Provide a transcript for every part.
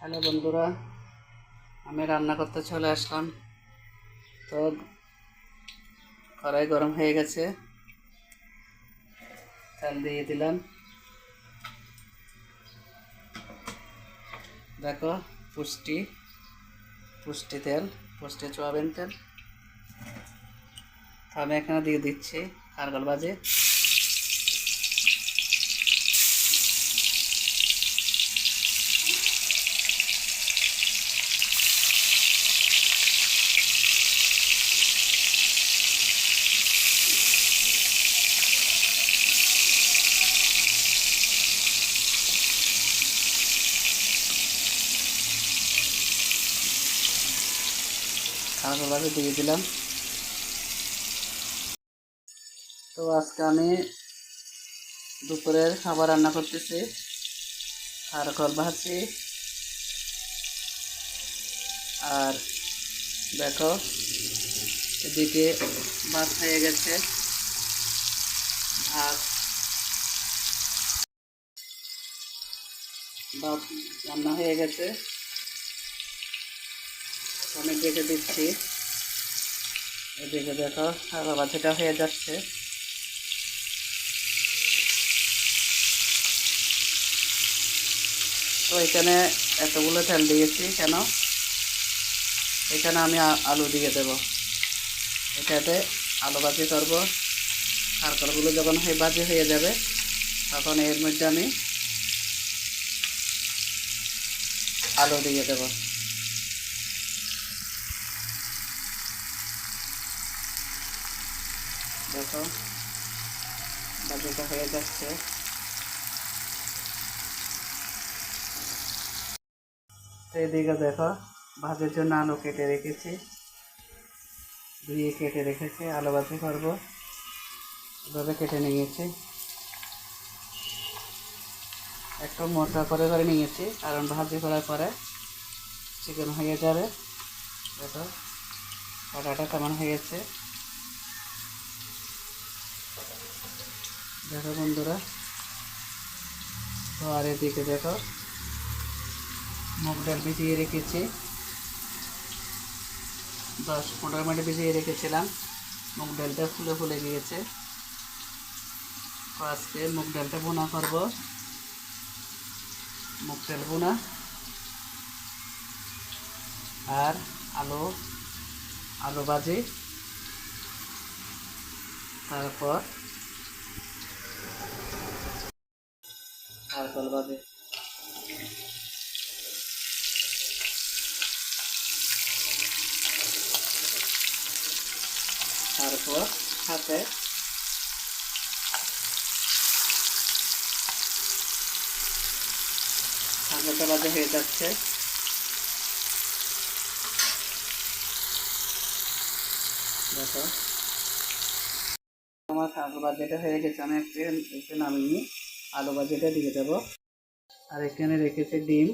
Hello বন্ধুরা, আমি রান্না করতে চলে আসলাম। তো কড়াই গরম হয়ে গেছে, তেল দিয়ে দিলাম। দেখো, পুষ্টি পুষ্টি তেল, পুষ্টি চুয়াবিন তেল। আমি এখানে দিয়ে দিচ্ছি কারগল বাজে বাজে দিয়ে দিলাম। তো আজকে আমি দুপুরের খাবার রান্না করতেছি। খারকল ভাজছি আর দেখো, এদিকে ভাত হয়ে গেছে। ভাত ভাত রান্না হয়ে গেছে। আমি দেখে দিচ্ছি। এদিকে দেখো আবার বাচ্চাটা হয়ে যাচ্ছে। তো এখানে এতগুলো তেল দিয়েছি কেন? এখানে আমি আলু দিয়ে দেব। এটাতে আলু ভাজি করব। খারকলগুলো যখন হয়ে ভাজি হয়ে যাবে, তখন এর মধ্যে আমি আলু দিয়ে দেব। দেখো ভাজিটা হয়ে যাচ্ছে। তো এদিকে দেখো ভাজের জন্য আলু কেটে রেখেছি। ধুয়ে কেটে রেখেছি, আলু ভাজি করব। এভাবে কেটে নিয়েছি। একটু মোটা করে করে নিয়েছি, কারণ ভাজি করার পরে চিকেন হয়ে যাবে। দেখো, কাটাটা কেমন হয়েছে। দেখো বন্ধুরা। তো আর এদিকে দেখো মুগ ডাল ভিজিয়ে রেখেছি। দশ পনেরো মিনিট ভিজিয়ে রেখেছিলাম। মুগ ডালটা ফুলে ফুলে গিয়েছে। তো আজকে মুগ ডালটা বোনা করব। মুগ ডাল বোনা আর আলু আলু ভাজি। তারপর নারকল ভাজি তারপর সাথে সামনেটা বাজে হয়ে যাচ্ছে। দেখো। আমার আলু বাজেটা হয়ে গেছে, আমি একটু একটু নামিয়ে আলু বাজেটা দিয়ে দেবো। আর এখানে রেখেছি ডিম।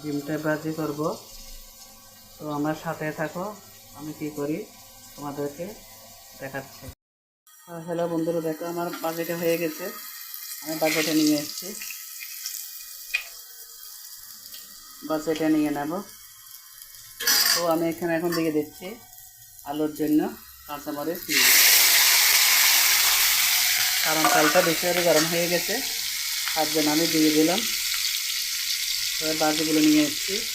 ডিমটা ভাজি করব। তো আমার সাথে থাকো, আমি কি করি তোমাদেরকে দেখাচ্ছি। হ্যালো বন্ধুরা, দেখো আমার বাজেটে হয়ে গেছে। আমি বাজেটে নিয়ে এসেছি। বাজেটে নিয়ে নেব। তো আমি এখানে এখন দিয়ে দিচ্ছি আলুর জন্য কাঁচামরিচ দিয়ে। কারণ চালটা করে গরম হয়ে গেছে। তার জন্য আমি দিয়ে দিলাম। এবার বাজিগুলো নিয়ে এসেছি।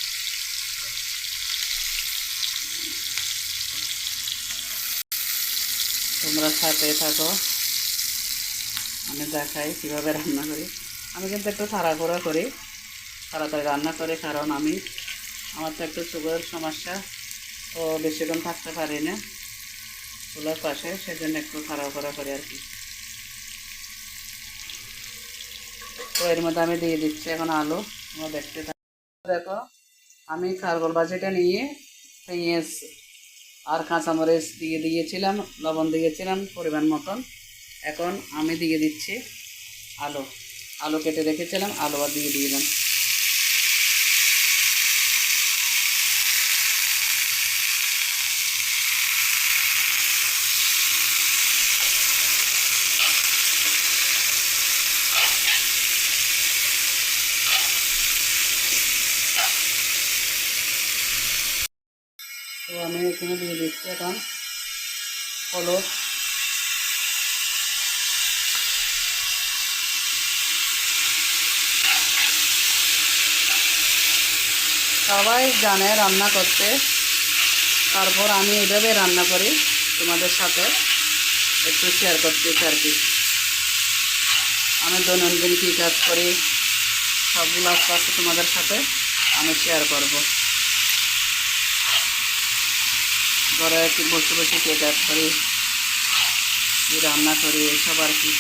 তোমরা সাথে থাকো। আমি দেখাই কীভাবে রান্না করি। আমি কিন্তু একটু তাড়াহুড়া করি, তাড়াতাড়ি রান্না করি, কারণ আমি, আমার তো একটু সুগারের সমস্যা। তো বেশিক্ষণ থাকতে পারি না। চুলার পাশে, সেজন্য একটু তাড়াহুড়া করি আর কি। তো এর মধ্যে আমি দিয়ে দিচ্ছি এখন আলু। দেখতে থাকো। দেখো, আমি খারগোল বাজিটা নিয়ে পেঁয়াজ আর কাঁচামরিচ দিয়ে দিয়েছিলাম, লবণ দিয়েছিলাম পরিমাণ মতন। এখন আমি দিয়ে দিচ্ছি আলু। আলু কেটে রেখেছিলাম, আলু আর দিয়ে দিলাম। আমি এখানে দিয়ে দিচ্ছি এখন হলুদ। সবাই জানে রান্না করতে। তারপর আমি এইভাবে রান্না করি তোমাদের সাথে। একটু শেয়ার করতেছি আর কি। আমি দৈনন্দিন কী কাজ করি, সবগুলো আস্তে আস্তে তোমাদের সাথে আমি শেয়ার করব। ঘরে আর কি বসে বসে কে কাজ করি। রান্না করি এইসব আর কি।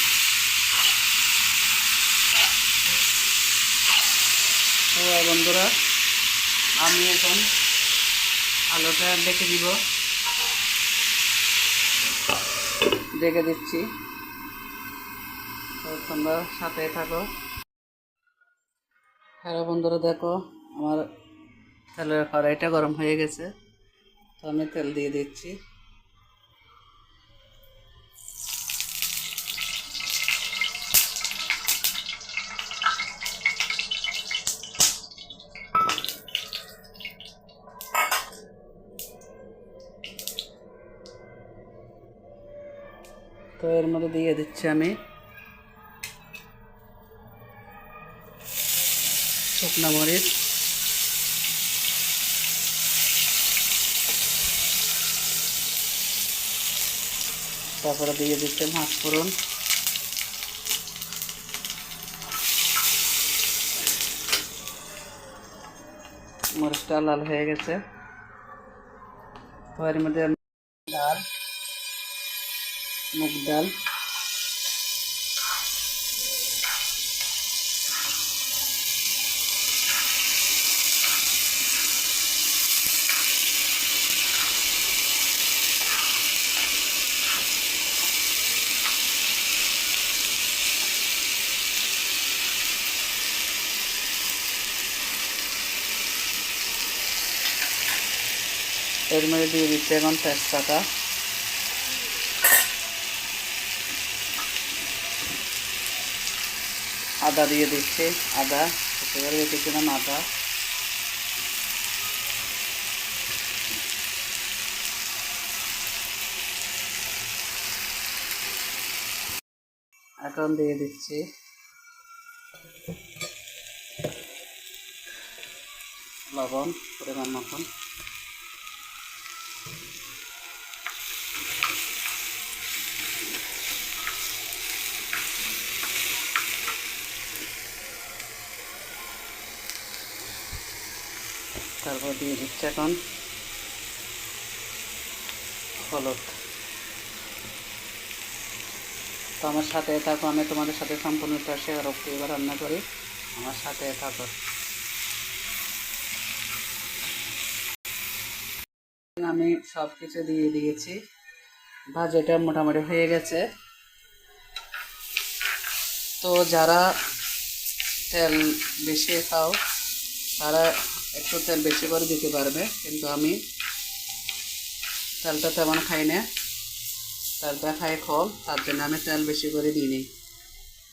তো বন্ধুরা, আমি এখন আলোটা ডেকে দিব। ডেকে দিচ্ছি। তোমরা সাথে থাকো। হ্যালো বন্ধুরা, দেখো আমার তেলের কড়াইটা গরম হয়ে গেছে। তো আমি তেল দিয়ে দিচ্ছি। তো এর মধ্যে দিয়ে দিচ্ছি আমি শুকনা মরিচ। তারপরে দিয়ে দিচ্ছে মাছ ফোড়ন। মরিচটা লাল হয়ে গেছে। তো এর মধ্যে ডাল, মুগ ডাল। এর মধ্যে দিয়ে দিচ্ছে এখন তেজপাতা। আদা দিয়ে দিচ্ছে, আদা। একেবারে রেখেছিলাম আদা। এখন দিয়ে দিচ্ছি। লবণ, পরিমাণ মতন। তারপর দিয়ে দিচ্ছে এখন হলুদ। তো আমার সাথে থাকো, আমি তোমাদের সাথে সম্পূর্ণটা শেয়ার করতে এবার রান্না করি। আমার সাথে থাকো। আমি সব কিছু দিয়ে দিয়েছি। ভাজাটা মোটামুটি হয়ে গেছে। তো যারা তেল বেশি খাও, তারা একটু তেল বেশি করে দিতে পারবে, কিন্তু আমি তেলটা তেমন খাই না। তেলটা খাই কম তার জন্য আমি তেল বেশি করে দিইনি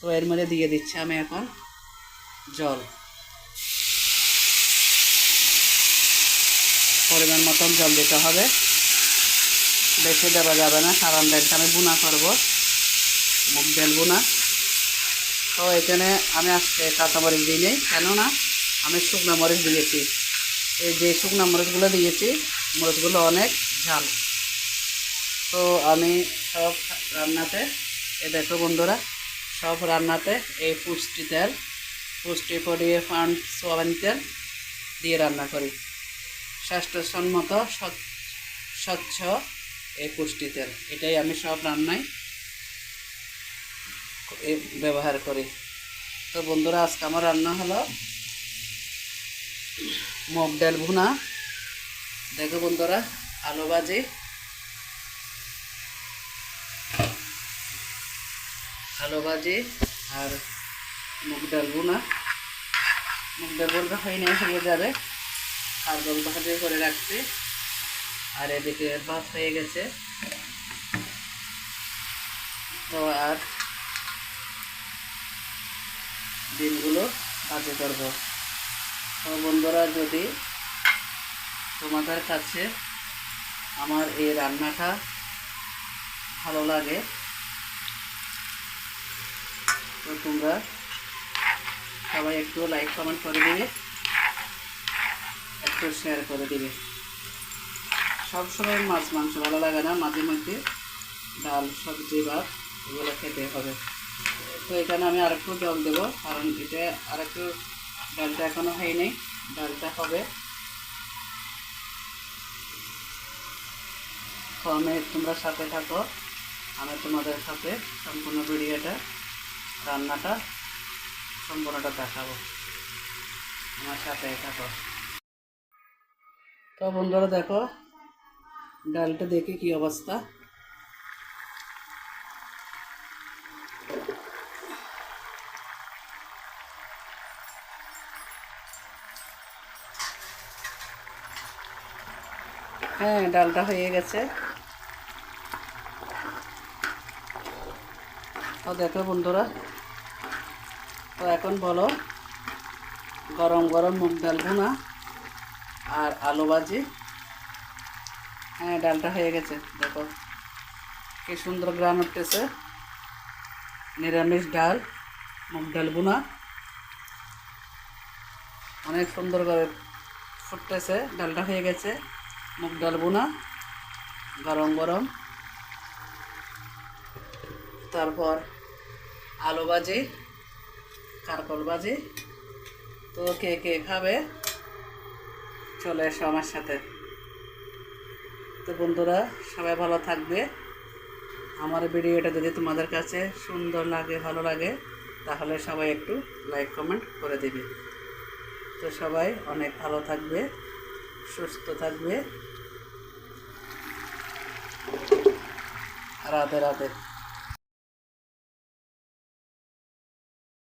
তো এর মধ্যে দিয়ে দিচ্ছি আমি এখন জল। পরিমাণ মতন জল দিতে হবে। বেশি দেওয়া যাবে না, কারণ ডালটা আমি বুনা করব মুগ ডাল বুনা তো এখানে আমি আজকে কাঁচামরিচ দিই নেই কেননা আমি শুকনো মরিচ দিয়েছি। এই যে শুকনো মরিচগুলো দিয়েছি, মরিচগুলো অনেক ঝাল। তো আমি সব রান্নাতে এ দেখো বন্ধুরা, সব রান্নাতে এই পুষ্টি তেল, পুষ্টি পরিয়ে ফান সোয়াবিন তেল দিয়ে রান্না করি। স্বাস্থ্যসম্মত, স্বচ্ছ- এই পুষ্টি তেল। এটাই আমি সব রান্নায় ব্যবহার করি। তো বন্ধুরা, আজকে আমার রান্না হলো মুগ ডাল ভুনা। দেখো বন্ধুরা, আলু ভাজি। আলু ভাজি আর মুগ ডাল ভুনা। মুগ ডাল ভুনা হয়ে নিয়ে হয়ে যাবে। আর জল ভাজি করে রাখছি। আর এদিকে ভাত হয়ে গেছে। তো আর ডিমগুলো ভাজি করব। তো বন্ধুরা, যদি তোমাদের কাছে আমার এই রান্নাটা ভালো লাগে, তো তোমরা সবাই একটু লাইক কমেন্ট করে দিবে, একটু শেয়ার করে দিবে। সবসময় মাছ, মাংস ভালো লাগে না, মাঝে মধ্যে ডাল, সবজি, ভাত, এগুলো খেতে হবে। তো এখানে আমি আরেকটু জল দেবো, কারণ এটা আরেকটু ডালটা এখনও হয়নি ডালটা হবে। আমি তোমরা সাথে থাকো, আমি তোমাদের সাথে সম্পূর্ণ ভিডিওটা, রান্নাটা, সম্পূর্ণটা দেখাবো। আমার সাথে থাকো। তো বন্ধুরা দেখো, ডালটা দেখে কি অবস্থা? হ্যাঁ ডালটা হয়ে গেছে। তো দেখো বন্ধুরা, তো এখন বলো, গরম গরম মুগ ডাল ভুনা আর আলু ভাজি। হ্যাঁ ডালটা হয়ে গেছে, দেখো কি সুন্দর গ্রান উঠতেছে। নিরামিষ ডাল, মুগ ডাল ভুনা। অনেক সুন্দর করে ফুটতেছে, ডালটা হয়ে গেছে। মুগ ডাল ভুনা গরম গরম। তারপর আলু ভাজি কারকল ভাজি। তো কে কে খাবে? চলে এসো আমার সাথে। তো বন্ধুরা, সবাই ভালো থাকবে। আমার ভিডিওটা যদি তোমাদের কাছে সুন্দর লাগে, ভালো লাগে, তাহলে সবাই একটু লাইক কমেন্ট করে দিবে। তো সবাই অনেক ভালো থাকবে, সুস্থ থাকবে। Arate, arate.